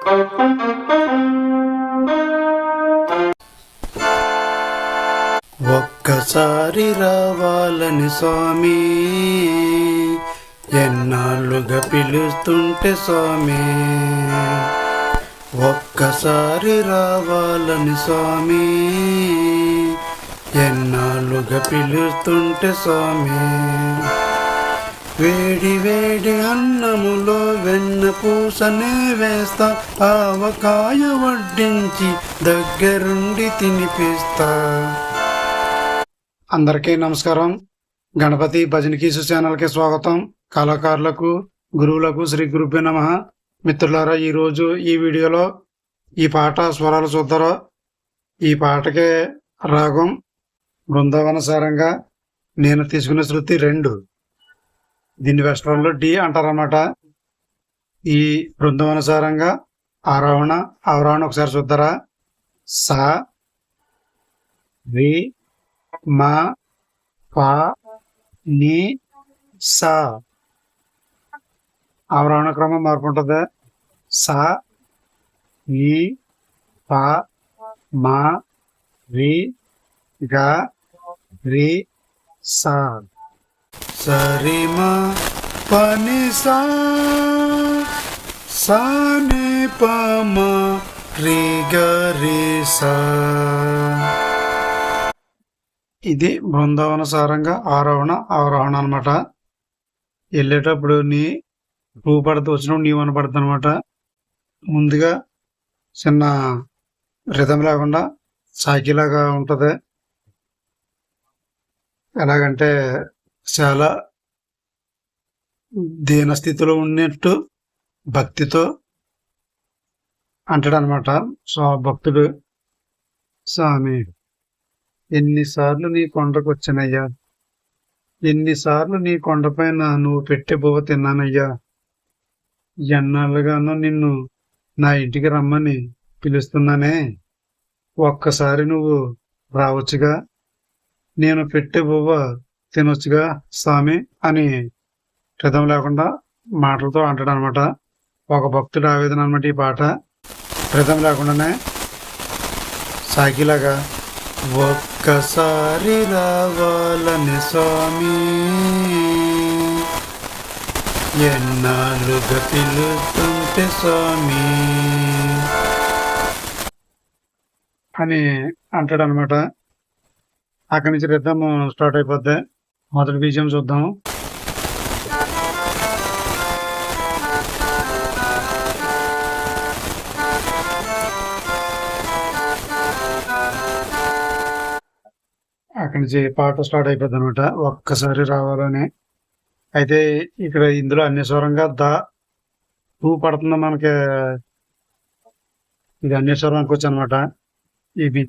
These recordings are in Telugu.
ఒక్కసారి రావాలని స్వామి ఎన్నాళ్ళుగా పిలుస్తుంటే స్వామి. ఒక్కసారి రావాలని స్వామి ఎన్నాళ్ళుగా పిలుస్తుంటే స్వామి. వేడి వేడి అన్నములో వెన్న పూసనే వేస్తా ఆవకాయ వడ్డించి దగ్గరుండి తినిపిస్తా. అందరికీ నమస్కారం. గణపతి భజన కీసు ఛానల్కి స్వాగతం. కళాకారులకు గురువులకు శ్రీ గురుభ్య నమ. మిత్రులారా ఈరోజు ఈ వీడియోలో ఈ పాట స్వరాలు చూద్దారా. ఈ పాటకే రాగం బృందావన సారంగా నేను తీసుకున్న శృతి రెండు. దీన్ని వెస్ట్రన్లో డి అంటారన్నమాట. ఈ బృందావన సారంగా ఆరోహణ అవరోహణ ఒకసారి చూద్దరా? సా రి మా పా ని సా. అవరోహణ క్రమం మార్పు ఉంటుంది సా ఈ పా మా రి గా రి సా. సరిమా పని సా సాని పమ రి గ సా. ఇది బృందావన సారంగా ఆరోహణ అవరోహణ అనమాట వెళ్ళేటప్పుడు నీ నువ్వు పడుతూ వచ్చినప్పుడు నీ అనపడుతుంది అనమాట ముందుగా చిన్న రిధం లేకుండా సాకిలాగా ఉంటుంది. ఎలాగంటే చాలా దీన స్థితిలో ఉన్నట్టు భక్తితో అంటాడు అనమాట సో భక్తుడు స్వామి ఎన్నిసార్లు నీ కొండకు వచ్చానయ్యా ఎన్నిసార్లు నీ కొండపైన నువ్వు పెట్టే బువ్వ తిన్నానయ్యా? ఎన్నాళ్ళుగానో నిన్ను నా ఇంటికి రమ్మని పిలుస్తున్నానే. ఒక్కసారి నువ్వు రావచ్చుగా? నేను పెట్టే బువ్వ తినొచ్చుగా స్వామి? అని రిధం లేకుండా మాటలతో అంటాడు అనమాట ఒక భక్తుడు ఆవేదన అనమాట ఈ పాట. రిధం లేకుండానే సాకిలాగా ఒక్కసారి రావాలని స్వామి ఎన్నాళ్ళుగా పిలుస్తుంటే స్వామి అని అంటాడనమాట. అక్కడి నుంచి రిద్ధం స్టార్ట్ అయిపోద్ది. మొదటి బీజం చూద్దాం. అక్కడి నుంచి పాట స్టార్ట్ అయిపోద్ది అనమాట ఒక్కసారి రావాలని. అయితే ఇక్కడ ఇందులో అన్ని స్వరంగా ద టూ పడుతుంది మనకి? ఇది అన్ని స్వరానికి వచ్చి అనమాట ఇది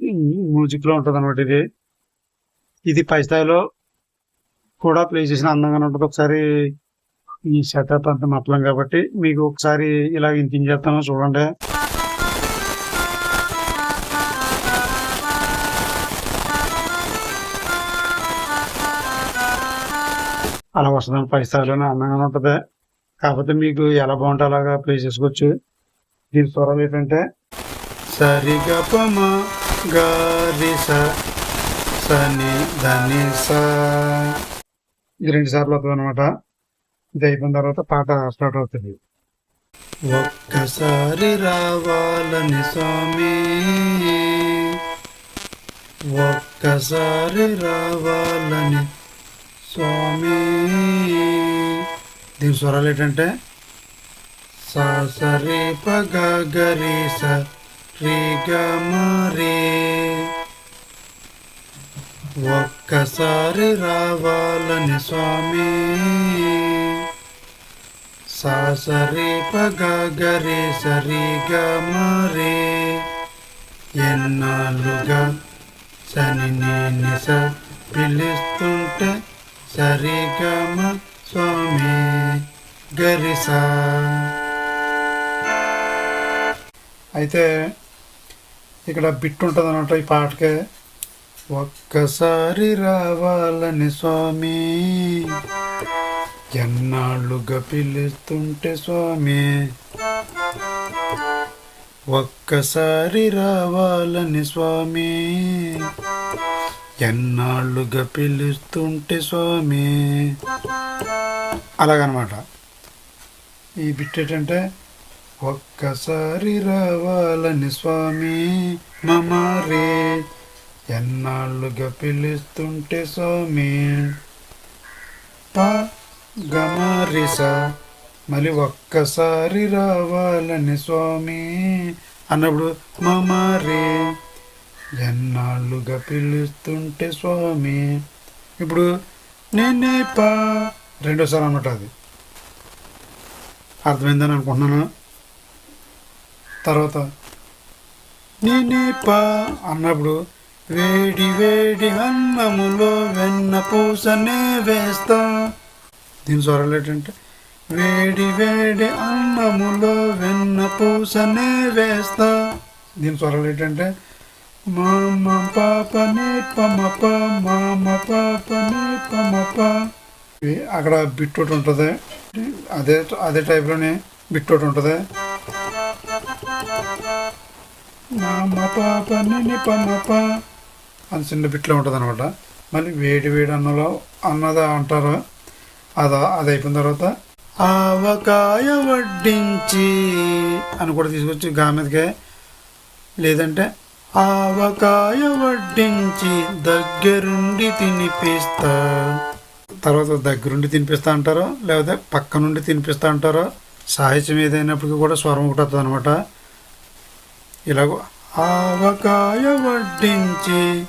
మ్యూజిక్లో ఉంటుంది అనమాట ఇది. ఇది పై స్థాయిలో కూడా ప్లే చేసిన అందంగానే ఉంటుంది. ఒకసారి ఈ సెటప్ అంత మొత్తం కాబట్టి మీకు ఒకసారి ఇలా వినిపించేస్తాను. చూడండి. అలా వస్తుంది పై అందంగానే ఉంటుంది. కాకపోతే మీకు ఎలా బాగుంటే అలాగా ప్లే చేసుకోవచ్చు. దీని స్వరం ఏంటంటే సరిగపమ గారిస సని ధని ఇది రెండు సార్లు అవుతుంది అనమాట ఇది అయిపోయిన తర్వాత పాట స్టార్ట్ అవుతుంది. ఒక్కసారి రావాలని స్వామి ఒక్కసారి రావాలని స్వామి. దీని స్వరాలు ఏంటంటే? సా సరి పగ గరి స రి గ మ ఒక్కసారి రావాలని స్వామి. సా సరి పగ గరి సరి గ మ రే. ఎన్నాళ్ళుగా సని నేను స పిలుస్తుంటే సరిగమ స్వామి గరిసా. అయితే ఇక్కడ బిట్ ఉంటుంది అనమాట ఈ పాటకే. ఒక్కసారి రావాలని స్వామి. ఎన్నాళ్ళుగా పిలుస్తుంటే స్వామి. ఒక్కసారి రావాలని స్వామి. ఎన్నాళ్ళుగా పిలుస్తుంటే స్వామి? అలాగనమాట. ఈ బిట్ ఏంటంటే ఒక్కసారి రావాలని స్వామి మమారే. ఎన్నాళ్ళుగా పిలుస్తుంటే స్వామి? ప గమరిస మళ్ళీ ఒక్కసారి రావాలని స్వామి అన్నప్పుడు మమారే. ఎన్నాళ్ళుగా పిలుస్తుంటే స్వామి? ఇప్పుడు నేనే పా రెండోసారి అనమాట అది. అర్థమైందని అనుకుంటున్నాను. తర్వాత నేనే పా అన్నప్పుడు వేడి వేడి అన్నములో వెన్న పూసనే వేస్తా. దీని స్వరాలు ఏంటంటే వేడి వేడి అన్నములో వెన్న పూసనే వేస్తా. దీని స్వరాలు ఏంటంటే మామ పాపనే పమప మామ పాపనే పమప ఇవి అక్కడ బిట్ ఒకటి ఉంటుంది. అదే అదే టైప్లోనే బిట్ ఒకటి ఉంటుంది మామ పాపని పమప అని చిన్న బిట్లో ఉంటుంది అనమాట మళ్ళీ వేడి వేడి అన్నలో అన్నదా అంటారు. అదా అది అయిపోయిన తర్వాత ఆవకాయ వడ్డించి అని కూడా తీసుకొచ్చి గా మీదకే లేదంటే ఆవకాయ వడ్డించి దగ్గరుండి తినిపిస్తా. తర్వాత దగ్గరుండి తినిపిస్తా అంటారో? లేకపోతే పక్క నుండి తినిపిస్తా అంటారో? సాహిత్యం ఏదైనప్పటికీ కూడా స్వరం ఒకటి వస్తుంది అనమాట ఇలాగ ఆవకాయ వడ్డించి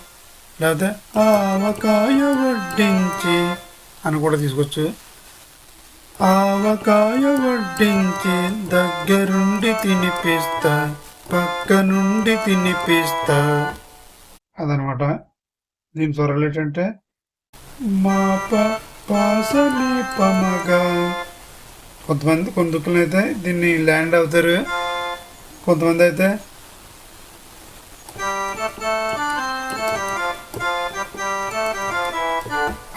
లేకపోతే ఆవకాయ వడ్డించి అని కూడా తీసుకోవచ్చు. ఆవకాయ వడ్డించి దగ్గరుండి తినిపిస్తా. పక్క నుండి తినిపిస్తా. అదనమాట. దీని త్వరలు ఏంటంటే మా ప పాసలి పమగా. కొంతమంది కొందుకులు అయితే దీన్ని ల్యాండ్ అవుతారు. కొంతమంది అయితే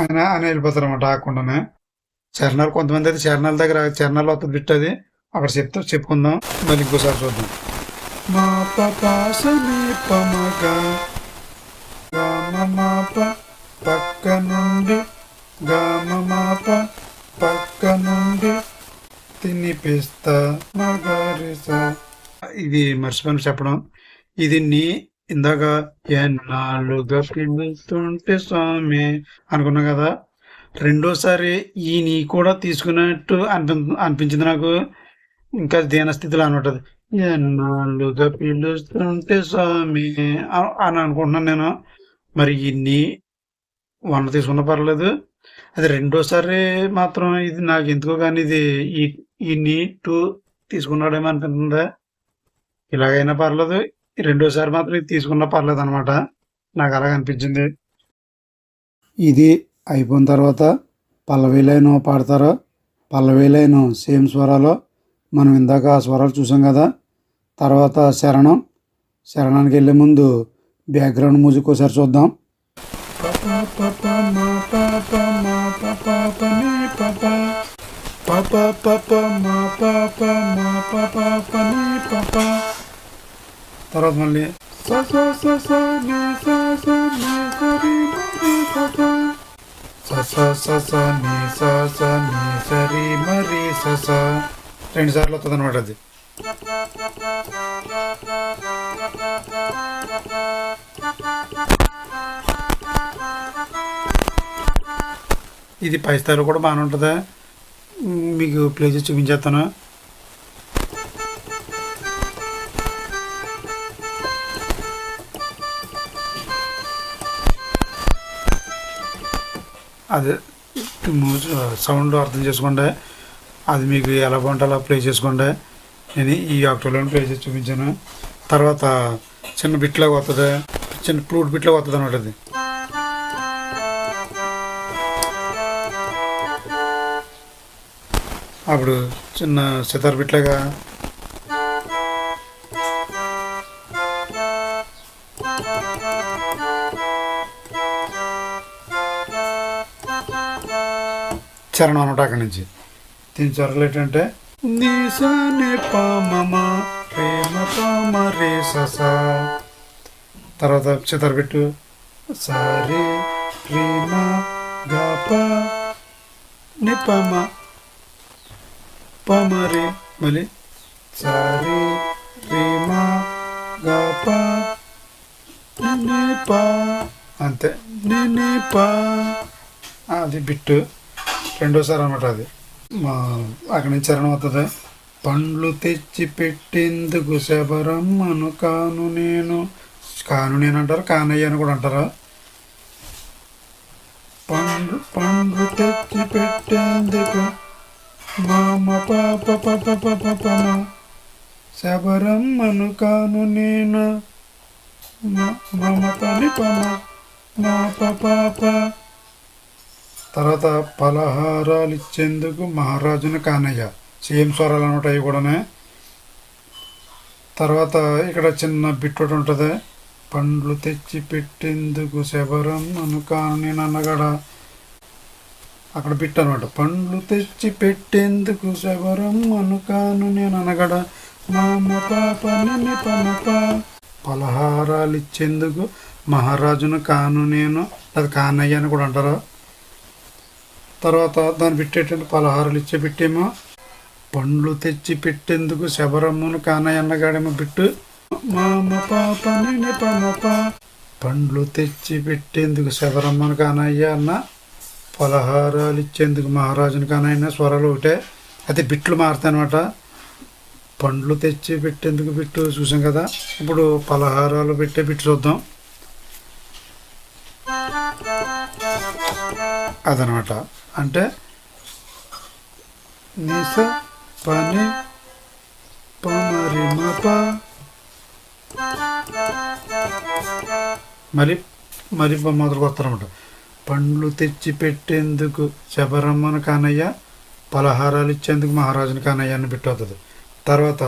ఆయన అని వెళ్ళిపోతారు అనమాట ఆకుండానే చరణాలు కొంతమంది అయితే చరణాల దగ్గర చరణాలు వస్తుంది బిట్ అది అక్కడ చెప్తా చెప్పుకుందాం. మళ్ళీ ఇంకోసారి చూద్దాం. మా పాసలి పమగా గామ మాప పక్క నుండి గామమాప పక్క నుండి తినిపిస్తా మగారిస. ఇది మర్చిపోయిన చెప్పడం. ఇది నీ ఇందాక ఎన్నాళ్ళుగా పిలుస్తుంటే స్వామి అనుకున్నా కదా. రెండోసారి ఈ నీ కూడా తీసుకున్నట్టు అనిపి అనిపించింది నాకు. ఇంకా దీనస్థితిలో ఉంటుంది ఎన్నాళ్ళుగా పిలుస్తుంటే స్వామి. అని అనుకుంటున్నాను నేను. మరి ఇన్ని వన తీసుకున్న పర్లేదు. అది రెండోసారి మాత్రం ఇది నాకు ఎందుకో కానీ ఇది ఈ నీ టూ తీసుకున్నాడేమో అనిపిస్తుంది? ఇలాగైనా పర్లేదు. రెండోసారి మాత్రం ఇది తీసుకున్నా పర్లేదు అనమాట నాకు అలాగ అనిపించింది. ఇది అయిపోయిన తర్వాత పల్లవి లైన్ పాడతారు. పల్లవి లైన్ సేమ్ స్వరాలు మనం ఇందాక ఆ స్వరాలు చూసాం కదా తర్వాత శరణం శరణానికి వెళ్ళే ముందు బ్యాక్గ్రౌండ్ మ్యూజిక్ ఒకసారి చూద్దాం తర్వాత మళ్ళీ స స స స ని స స ని స రి స స. రెండు సార్లు వస్తుంది అనమాట అది. ఇది పై స్థాయిలో కూడా బాగానే ఉంటుందా? మీకు ప్లే చేసి చూపించేస్తాను. అదే సౌండ్ అర్థం చేసుకోండి. అది మీకు ఎలా బాగుంటే అలా ప్లే చేసుకోండి. నేను ఈ ఆక్టోలోని ప్లే చేసి చూపించాను. తర్వాత చిన్న బిట్లాగా వస్తుంది చిన్న ఫ్లూట్ బిట్లాగా వస్తుంది అనమాట అది. అప్పుడు చిన్న సితార్ బిట్లాగా. చరణం అనమాట అక్కడి నుంచి. దీని చొరలు ఏంటంటే నీసానే పామమ ప్రేమ పామ స తర్వాత చిత్రపెట్టు సరే ప్రేమ గప నిపమ. పమరే మళ్ళీ. సరే ప్రేమ గప నిప అంతే. నిప అది బిట్టు. రెండోసారి అనమాట అది. అక్కడి నుంచి చరణం అవుతుంది పండ్లు తెచ్చి పెట్టేందుకు శబరమ్మను కాను నేను. కాను నేను అంటారు కానయ్య అని కూడా అంటారు? పండ్లు పండ్లు తెచ్చి పెట్టేందుకు మామ పాప పప పప పమ శబరమ్మను కాను నేను. మ- మమ పని పమ మా పాప తర్వాత పలహారాలు ఇచ్చేందుకు మహారాజుని కానయ్య. సేమ్ స్వరాలు అనమాట అవి కూడానే. తర్వాత ఇక్కడ చిన్న బిట్ ఉంటుంది. పండ్లు తెచ్చి పెట్టేందుకు శబరం అనుకాను నేను అక్కడ బిట్ అనమాట పండ్లు తెచ్చి పెట్టేందుకు శబరం అనుకాను నేను అనగడ మామ పాప పలహారాలు ఇచ్చేందుకు మహారాజును కాను నేను. అది కానయ్య అని కూడా అంటారు. తర్వాత దాన్ని పెట్టేటువంటి పలహారాలు ఇచ్చే పెట్టేమో. పండ్లు తెచ్చి పెట్టేందుకు శబరమ్మును కానయ్యన్నగాడేమో బిట్టు మామ పాప పండ్లు తెచ్చి పెట్టేందుకు శబరమ్మను కానయ్య అన్న. పలహారాలు ఇచ్చేందుకు మహారాజుని కానయ్య స్వరాలు ఒకటే. అది బిట్లు మారుతాయి అనమాట పండ్లు తెచ్చి పెట్టేందుకు బిట్టు చూసాం కదా. ఇప్పుడు పలహారాలు పెట్టే బిట్టు చూద్దాం. అదనమాట అంటే నిస పని పమరి మప మరి మరి మొదలుకు వస్తారన్నమాట పండ్లు తెచ్చి పెట్టేందుకు శబరమ్మను కానయ్య పలహారాలు ఇచ్చేందుకు మహారాజుని కానయ్య అని పెట్టవుతుంది తర్వాత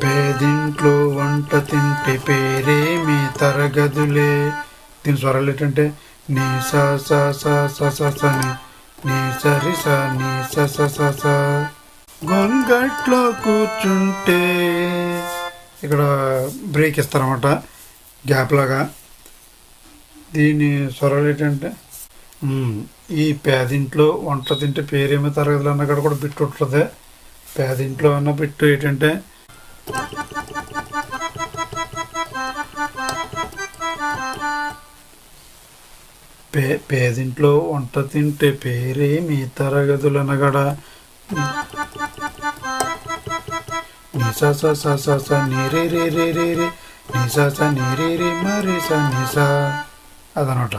పేదింట్లో వంట తింటే పేరేమి తరగదులే దీని స్వరాలు ఏంటంటే నీ సా సా సా సా స స నీ స నీ స స గొంగట్లో కూర్చుంటే ఇక్కడ బ్రేక్ ఇస్తారన్నమాట గ్యాప్ లాగా. దీని స్వరాలు ఏంటంటే ఈ పేదింట్లో వంట తింటే పేరేమో తరగదులు అన్న కూడా బిట్టు ఉంటుంది. పేదింట్లో అన్న బిట్టు ఏంటంటే పే పేదింట్లో వంట తింటే పేరే మీ తరగతులు నిసా స స స స రే రే రే రే నిసా స ని రే రే మరి స నిసా అదనమాట.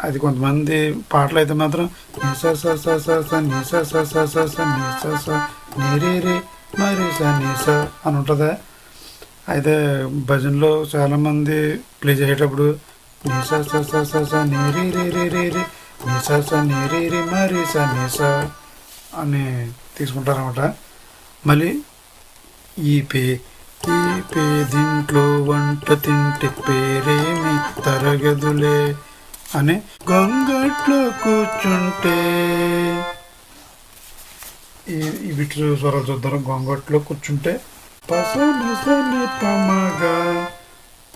అది కొంతమంది పాటలు అయితే మాత్రం నిసా స స స స నిసా స స నిసా స ని రే రే మరి స నిసా అని ఉంటుంది? అయితే భజనలో చాలామంది ప్లే చేసేటప్పుడు నిసా స స స స ని రి రే రే రి రే నిసా స మరి అని తీసుకుంటారనమాట మళ్ళీ ఈ పే ఈ పేదింట్లో వంట తింటే పేరేమి తరగదులే అని గొంగట్లో కూర్చుంటే. ఈ ఈ బిట్లు స్వరాలు చూద్దాం. గొంగట్లో కూర్చుంటే పస పమగా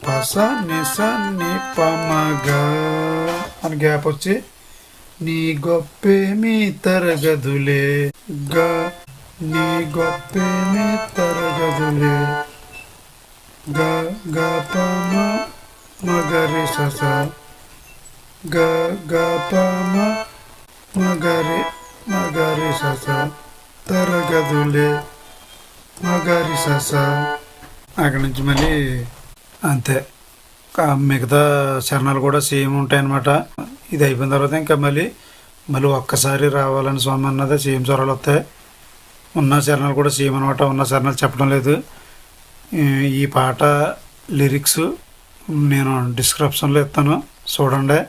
పస నిస ని పమగా. అని గ్యాప్ వచ్చి నీ గొప్పేమీ తరగదులే. గా నీ గొప్పేమీ తరగదులే. గ గ పమ మగరి సస. గ గ పమ మగరి మగరి సస. తరగదులే మగరి సస. అక్కడి నుంచి మళ్ళీ అంతే. మిగతా చరణాలు కూడా సేమ్ ఉంటాయి అన్నమాట ఇది అయిపోయిన తర్వాత ఇంకా మళ్ళీ మళ్ళీ ఒక్కసారి రావాలని స్వామి అన్నది సేమ్ స్వరాలు వస్తాయి. ఉన్న చరణాలు కూడా సేమ్ అనమాట ఉన్న చరణాలు చెప్పడం లేదు. ఈ- ఈ పాట లిరిక్స్ నేను డిస్క్రిప్షన్లో ఇస్తాను. చూడండి.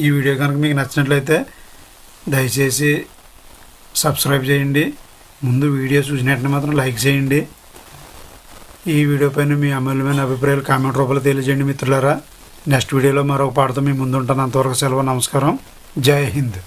ఈ వీడియో కనుక మీకు నచ్చినట్లయితే దయచేసి సబ్స్క్రైబ్ చేయండి. ముందు వీడియో చూసినట్టు మాత్రం లైక్ చేయండి. ఈ వీడియో పైన మీ అమూల్యమైన అభిప్రాయాలు కామెంట్ రూపంలో తెలియజేయండి మిత్రులారా. నెక్స్ట్ వీడియోలో మరొక పాటతో మీ ముందు ఉంటాను అంతవరకు సెలవు నమస్కారం. జై హింద్.